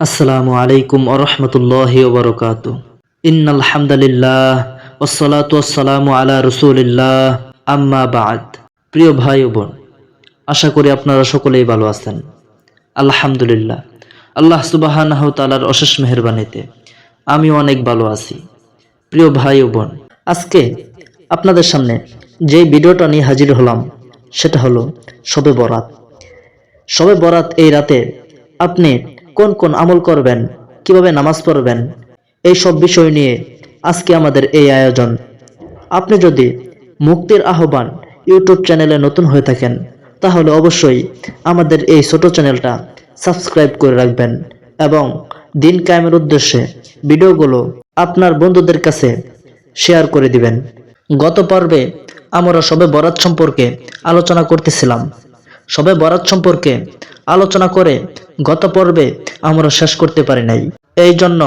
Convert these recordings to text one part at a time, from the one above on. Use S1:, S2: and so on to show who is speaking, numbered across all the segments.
S1: আসসালামু আলাইকুম আরহামতুল্লাহ ওবরকাত ইন্নাল হামদালিল্লাহ ওসলাতু আসসালামু আলা রসুলিল্লাহ। আম্মা বাদ। প্রিয় ভাই ও বোন, আশা করি আপনারা সকলেই ভালো আছেন। আলহামদুলিল্লাহ। আল্লাহ সুবাহানাহ তালার অশেষ মেহরবানিতে আমি অনেক ভালো আছি। প্রিয় ভাই ও বোন, আজকে আপনাদের সামনে যে ভিডিওটা নিয়ে হাজির হলাম, সেটা হলো শবে বরাত। শবে বরাত এই রাতে আপনি কোন কোন আমল করবেন? কীভাবে নামাজ পড়বেন? এই সব বিষয় নিয়ে আজকে আমাদের এই আয়োজন। আপনি যদি মুক্তির আহ্বান ইউটিউব চ্যানেলে নতুন হয়ে থাকেন, তাহলে অবশ্যই আমাদের এই ছোট চ্যানেলটা সাবস্ক্রাইব করে রাখবেন এবং দিন কায়েমের উদ্দেশ্যে ভিডিওগুলো আপনার বন্ধুদের কাছে শেয়ার করে দিবেন। গত পর্বে আমরা সবে বরাত সম্পর্কে আলোচনা করতেছিলাম। সবে বরাত সম্পর্কে আলোচনা করে গত পর্বে আমরা শেষ করতে পারি নাই। এই জন্য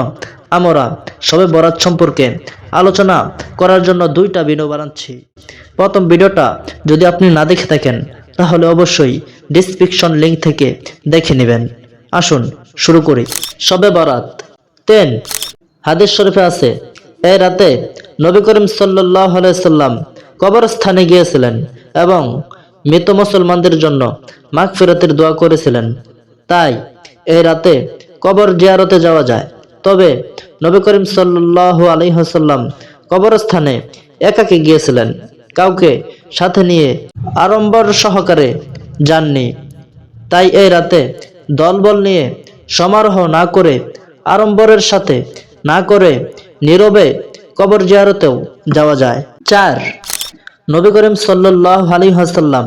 S1: আমরা সবে বরাত সম্পর্কে আলোচনা করার জন্য দুইটা ভিডিও বানাচ্ছি। প্রথম ভিডিওটা যদি আপনি না দেখে থাকেন, তাহলে অবশ্যই ডিসক্রিপশন লিংক থেকে দেখে নেবেন। আসুন, শুরু করি। সবে বরাত। তেন। হাদিস শরীফে আছে এই রাতে নবী করিম সাল্লাহ সাল্লাম কবরস্থানে গিয়েছিলেন এবং মৃত মুসলমানদের জন্য মাঘ ফেরতের দোয়া করেছিলেন। তাই এই রাতে কবর জিয়ারতে যাওয়া যায়। তবে নবী করিম সাল্লাহ আলহিহাসাল্লাম কবরস্থানে একাকে গিয়েছিলেন। কাউকে সাথে নিয়ে আড়ম্বর সহকারে যাননি। তাই এই রাতে দলবল নিয়ে সমারোহ না করে, আড়ম্বরের সাথে না করে নীরবে কবর জিয়ারতেও যাওয়া যায়। চার, নবী করিম সাল্লাহ আলী হাসাল্লাম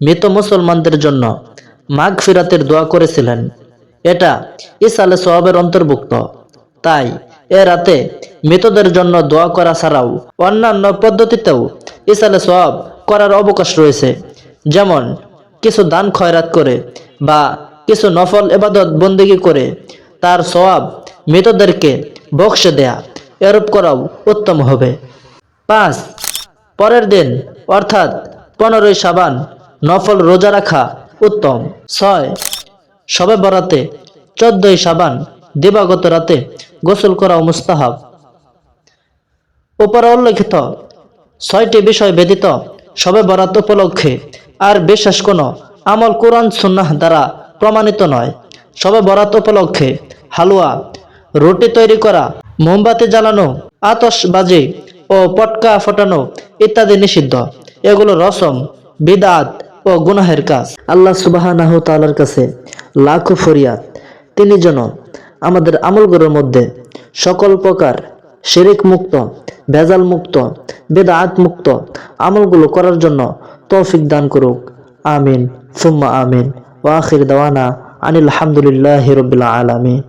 S1: মৃত মুসলমানদের জন্য মাঘ ফিরাতের দোয়া করেছিলেন। এটা ইসালে সোয়াবের অন্তর্ভুক্ত। তাই এ রাতে মৃতদের জন্য দোয়া করা ছাড়াও অন্যান্য পদ্ধতিতেও ইসালে সোয়াব করার অবকাশ রয়েছে। যেমন কিছু দান খয়রাত করে বা কিছু নফল এবাদত বন্দিগি করে তার সোয়াব মৃতদেরকে বক্সে দেয়া, এরূপ করাও উত্তম হবে। পাঁচ, পরের দিন, অর্থাৎ পনেরোই সাবান নফল রোজা রাখা উত্তম। ছয় সবে বরাতে চোদ্দই সাবান দিবাগত রাতে গোসল করা মুস্তাহাব। উপরে উল্লেখিত ছয়টি বিষয় ব্যতীত সবে বরাত উপলক্ষে আর বিশেষ কোনো আমল কোরআন সুন্নাহ দ্বারা প্রমাণিত নয়। সবে বরাত উপলক্ষে হালুয়া, রুটি তৈরি করা, মোমবাতি জ্বালানো আতসবাজি ও পটকা ফোটানো ইত্যাদি নিষিদ্ধ। এগুলো রসম, বিদাত ও গুনাহের কাজ। আল্লাহ সুবাহ তালার কাছে লাখো ফরিয়াদ। তিনি যেন আমাদের আমলগুলোর মধ্যে সকল প্রকার শিরিক মুক্ত, ভেজাল মুক্ত, বেদাত মুক্ত আমলগুলো করার জন্য তৌফিক দান করুক। আমিন। সুম্মা আমিন। ওয়াখির দাওয়ানা আনিল হামদুলিল্লাহ রবিল্লা আলামিন।